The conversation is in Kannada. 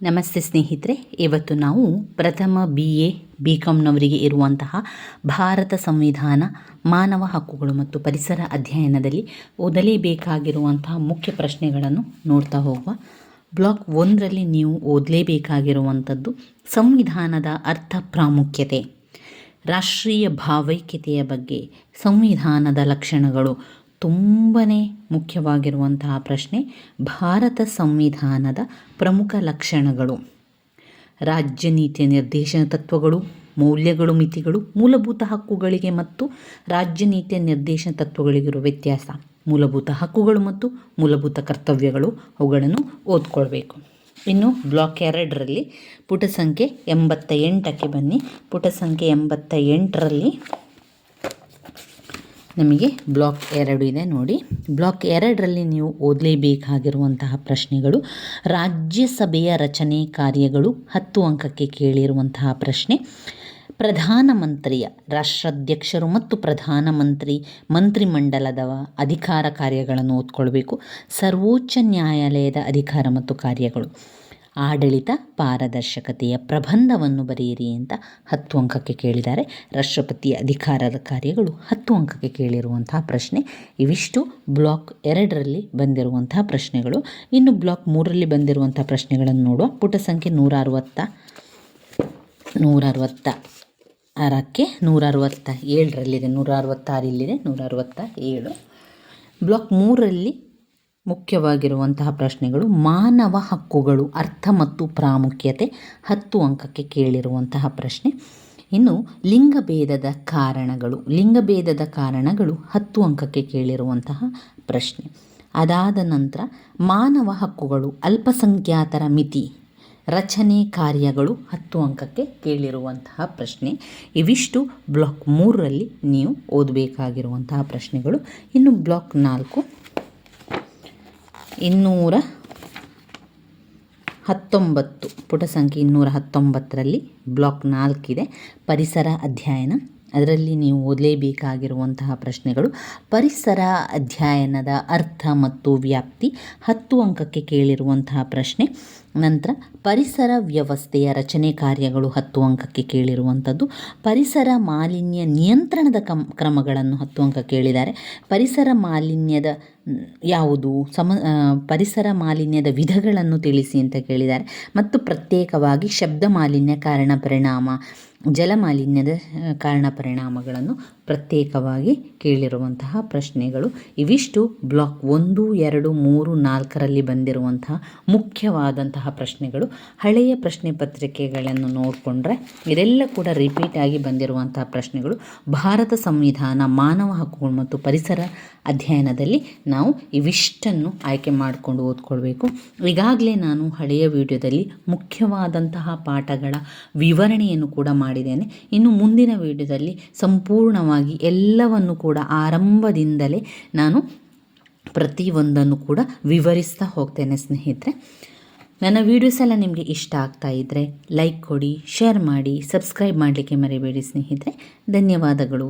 ನಮಸ್ತೆ ಸ್ನೇಹಿತರೆ, ಇವತ್ತು ನಾವು ಪ್ರಥಮ ಬಿ ಎ ಬಿ ಕಾಮ್ನವರಿಗೆ ಇರುವಂತಹ ಭಾರತ ಸಂವಿಧಾನ, ಮಾನವ ಹಕ್ಕುಗಳು ಮತ್ತು ಪರಿಸರ ಅಧ್ಯಯನದಲ್ಲಿ ಓದಲೇಬೇಕಾಗಿರುವಂತಹ ಮುಖ್ಯ ಪ್ರಶ್ನೆಗಳನ್ನು ನೋಡ್ತಾ ಹೋಗುವ. ಬ್ಲಾಕ್ ಒಂದರಲ್ಲಿ ನೀವು ಓದಲೇಬೇಕಾಗಿರುವಂಥದ್ದು ಸಂವಿಧಾನದ ಅರ್ಥ ಪ್ರಾಮುಖ್ಯತೆ, ರಾಷ್ಟ್ರೀಯ ಭಾವೈಕ್ಯತೆಯ ಬಗ್ಗೆ, ಸಂವಿಧಾನದ ಲಕ್ಷಣಗಳು ತುಂಬನೇ ಮುಖ್ಯವಾಗಿರುವಂತಹ ಪ್ರಶ್ನೆ, ಭಾರತ ಸಂವಿಧಾನದ ಪ್ರಮುಖ ಲಕ್ಷಣಗಳು. ರಾಜ್ಯ ನೀತಿಯ ನಿರ್ದೇಶನ ತತ್ವಗಳು, ಮೌಲ್ಯಗಳು, ಮಿತಿಗಳು, ಮೂಲಭೂತ ಹಕ್ಕುಗಳಿಗೆ ಮತ್ತು ರಾಜ್ಯ ನೀತಿಯ ನಿರ್ದೇಶನ ತತ್ವಗಳಿಗಿರುವ ವ್ಯತ್ಯಾಸ. ಮೂಲಭೂತ ಹಕ್ಕುಗಳು ಮತ್ತು ಮೂಲಭೂತ ಕರ್ತವ್ಯಗಳು, ಅವುಗಳನ್ನು ಓದ್ಕೊಳ್ಬೇಕು. ಇನ್ನು ಬ್ಲಾಕ್ ಎರಡರಲ್ಲಿ ಪುಟ ಸಂಖ್ಯೆ ಎಂಬತ್ತ ಎಂಟಕ್ಕೆ ಬನ್ನಿ. ಪುಟ ಸಂಖ್ಯೆ ಎಂಬತ್ತ ಎಂಟರಲ್ಲಿ ನಮಗೆ ಬ್ಲಾಕ್ ಎರಡು ಇದೆ ನೋಡಿ. ಬ್ಲಾಕ್ ಎರಡರಲ್ಲಿ ನೀವು ಓದಲೇಬೇಕಾಗಿರುವಂತಹ ಪ್ರಶ್ನೆಗಳು, ರಾಜ್ಯಸಭೆಯ ರಚನೆ ಕಾರ್ಯಗಳು ಹತ್ತು ಅಂಕಕ್ಕೆ ಕೇಳಿರುವಂತಹ ಪ್ರಶ್ನೆ, ಪ್ರಧಾನಮಂತ್ರಿಯ, ರಾಷ್ಟ್ರಾಧ್ಯಕ್ಷರು ಮತ್ತು ಪ್ರಧಾನಮಂತ್ರಿ ಮಂತ್ರಿಮಂಡಲದ ಅಧಿಕಾರ ಕಾರ್ಯಗಳನ್ನು ಓದ್ಕೊಳ್ಬೇಕು, ಸರ್ವೋಚ್ಚ ನ್ಯಾಯಾಲಯದ ಅಧಿಕಾರ ಮತ್ತು ಕಾರ್ಯಗಳು. ಆಡಳಿತ, ಪಾರದರ್ಶಕತೆಯ ಪ್ರಬಂಧವನ್ನು ಬರೆಯಿರಿ ಅಂತ ಹತ್ತು ಅಂಕಕ್ಕೆ ಕೇಳಿದ್ದಾರೆ. ರಾಷ್ಟ್ರಪತಿಯ ಅಧಿಕಾರದ ಕಾರ್ಯಗಳು ಹತ್ತು ಅಂಕಕ್ಕೆ ಕೇಳಿರುವಂತಹ ಪ್ರಶ್ನೆ. ಇವಿಷ್ಟು ಬ್ಲಾಕ್ ಎರಡರಲ್ಲಿ ಬಂದಿರುವಂತಹ ಪ್ರಶ್ನೆಗಳು. ಇನ್ನು ಬ್ಲಾಕ್ ಮೂರರಲ್ಲಿ ಬಂದಿರುವಂಥ ಪ್ರಶ್ನೆಗಳನ್ನು ನೋಡುವ ಪುಟ ಸಂಖ್ಯೆ ನೂರ ಅರವತ್ತ ನೂರ ಅರವತ್ತ ಆರಕ್ಕೆ ನೂರ ಅರವತ್ತ ಏಳರಲ್ಲಿದೆ. ನೂರ ಅರವತ್ತಾರು ಇಲ್ಲಿದೆ ನೂರ ಅರವತ್ತ ಏಳು. ಬ್ಲಾಕ್ ಮೂರರಲ್ಲಿ ಮುಖ್ಯವಾಗಿರುವಂತಹ ಪ್ರಶ್ನೆಗಳು ಮಾನವ ಹಕ್ಕುಗಳು, ಅರ್ಥ ಮತ್ತು ಪ್ರಾಮುಖ್ಯತೆ ಹತ್ತು ಅಂಕಕ್ಕೆ ಕೇಳಿರುವಂತಹ ಪ್ರಶ್ನೆ. ಇನ್ನು ಲಿಂಗಭೇದದ ಕಾರಣಗಳು ಲಿಂಗಭೇದದ ಕಾರಣಗಳು ಹತ್ತು ಅಂಕಕ್ಕೆ ಕೇಳಿರುವಂತಹ ಪ್ರಶ್ನೆ. ಅದಾದ ನಂತರ ಮಾನವ ಹಕ್ಕುಗಳು, ಅಲ್ಪಸಂಖ್ಯಾತರ ಮಿತಿ, ರಚನೆ ಕಾರ್ಯಗಳು ಹತ್ತು ಅಂಕಕ್ಕೆ ಕೇಳಿರುವಂತಹ ಪ್ರಶ್ನೆ. ಇವಿಷ್ಟು ಬ್ಲಾಕ್ ಮೂರರಲ್ಲಿ ನೀವು ಓದಬೇಕಾಗಿರುವಂತಹ ಪ್ರಶ್ನೆಗಳು. ಇನ್ನು ಬ್ಲಾಕ್ ನಾಲ್ಕು ಇನ್ನೂರ ಹತ್ತೊಂಬತ್ತು ಪುಟ ಸಂಖ್ಯೆ ಇನ್ನೂರ ಹತ್ತೊಂಬತ್ತರಲ್ಲಿ ಬ್ಲಾಕ್ ನಾಲ್ಕಿದೆ. ಪರಿಸರ ಅಧ್ಯಯನ ಅದರಲ್ಲಿ ನೀವು ಓದಲೇಬೇಕಾಗಿರುವಂತಹ ಪ್ರಶ್ನೆಗಳು. ಪರಿಸರ ಅಧ್ಯಯನದ ಅರ್ಥ ಮತ್ತು ವ್ಯಾಪ್ತಿ ಹತ್ತು ಅಂಕಕ್ಕೆ ಕೇಳಿರುವಂತಹ ಪ್ರಶ್ನೆ. ನಂತರ ಪರಿಸರ ವ್ಯವಸ್ಥೆಯ ರಚನೆ ಕಾರ್ಯಗಳು ಹತ್ತು ಅಂಕಕ್ಕೆ ಕೇಳಿರುವಂಥದ್ದು. ಪರಿಸರ ಮಾಲಿನ್ಯ ನಿಯಂತ್ರಣದ ಕಮ್, ಕ್ರಮಗಳನ್ನು ಹತ್ತು ಅಂಕ ಕೇಳಿದ್ದಾರೆ. ಪರಿಸರ ಮಾಲಿನ್ಯದ ಯಾವುದು? ಸಮ ಪರಿಸರ ಮಾಲಿನ್ಯದ ವಿಧಗಳನ್ನು ತಿಳಿಸಿ ಅಂತ ಕೇಳಿದ್ದಾರೆ. ಮತ್ತು ಪ್ರತ್ಯೇಕವಾಗಿ ಶಬ್ದ ಮಾಲಿನ್ಯ ಕಾರಣ ಪರಿಣಾಮ. ಜಲಮಾಲಿನ್ಯದ ಕಾರಣ ಪರಿಣಾಮಗಳನ್ನು ಪ್ರತ್ಯೇಕವಾಗಿ ಕೇಳಿರುವಂತಹ ಪ್ರಶ್ನೆಗಳು. ಇವಿಷ್ಟು ಬ್ಲಾಕ್ ಒಂದು, ಎರಡು, ಮೂರು, ನಾಲ್ಕರಲ್ಲಿ ಬಂದಿರುವಂತಹ ಮುಖ್ಯವಾದಂತಹ ಪ್ರಶ್ನೆಗಳು. ಹಳೆಯ ಪ್ರಶ್ನೆ ಪತ್ರಿಕೆಗಳನ್ನು ನೋಡಿಕೊಂಡ್ರೆ ಇದೆಲ್ಲ ಕೂಡ ರಿಪೀಟ್ ಆಗಿ ಬಂದಿರುವಂತಹ ಪ್ರಶ್ನೆಗಳು. ಭಾರತ ಸಂವಿಧಾನ, ಮಾನವ ಹಕ್ಕುಗಳು ಮತ್ತು ಪರಿಸರ ಅಧ್ಯಯನದಲ್ಲಿ ನಾವು ಇವಿಷ್ಟನ್ನು ಆಯ್ಕೆ ಮಾಡಿಕೊಂಡು ಓದ್ಕೊಳ್ಬೇಕು. ಈಗಾಗಲೇ ನಾನು ಹಳೆಯ ವಿಡಿಯೋದಲ್ಲಿ ಮುಖ್ಯವಾದಂತಹ ಪಾಠಗಳ ವಿವರಣೆಯನ್ನು ಕೂಡ ಮಾಡಿದ್ದೇನೆ. ಇನ್ನು ಮುಂದಿನ ವಿಡಿಯೋದಲ್ಲಿ ಸಂಪೂರ್ಣವಾಗಿ ಎಲ್ಲವನ್ನು ಕೂಡ ಆರಂಭದಿಂದಲೇ ನಾನು ಪ್ರತಿಯೊಂದನ್ನು ಕೂಡ ವಿವರಿಸ್ತಾ ಹೋಗ್ತೇನೆ ಸ್ನೇಹಿತರೆ. ನನ್ನ ವೀಡಿಯೋಸ್ ಎಲ್ಲ ನಿಮಗೆ ಇಷ್ಟ ಆಗ್ತಾ ಇದ್ದರೆ ಲೈಕ್ ಕೊಡಿ, ಶೇರ್ ಮಾಡಿ, ಸಬ್ಸ್ಕ್ರೈಬ್ ಮಾಡಲಿಕ್ಕೆ ಮರಿಬೇಡಿ ಸ್ನೇಹಿತರೆ. ಧನ್ಯವಾದಗಳು.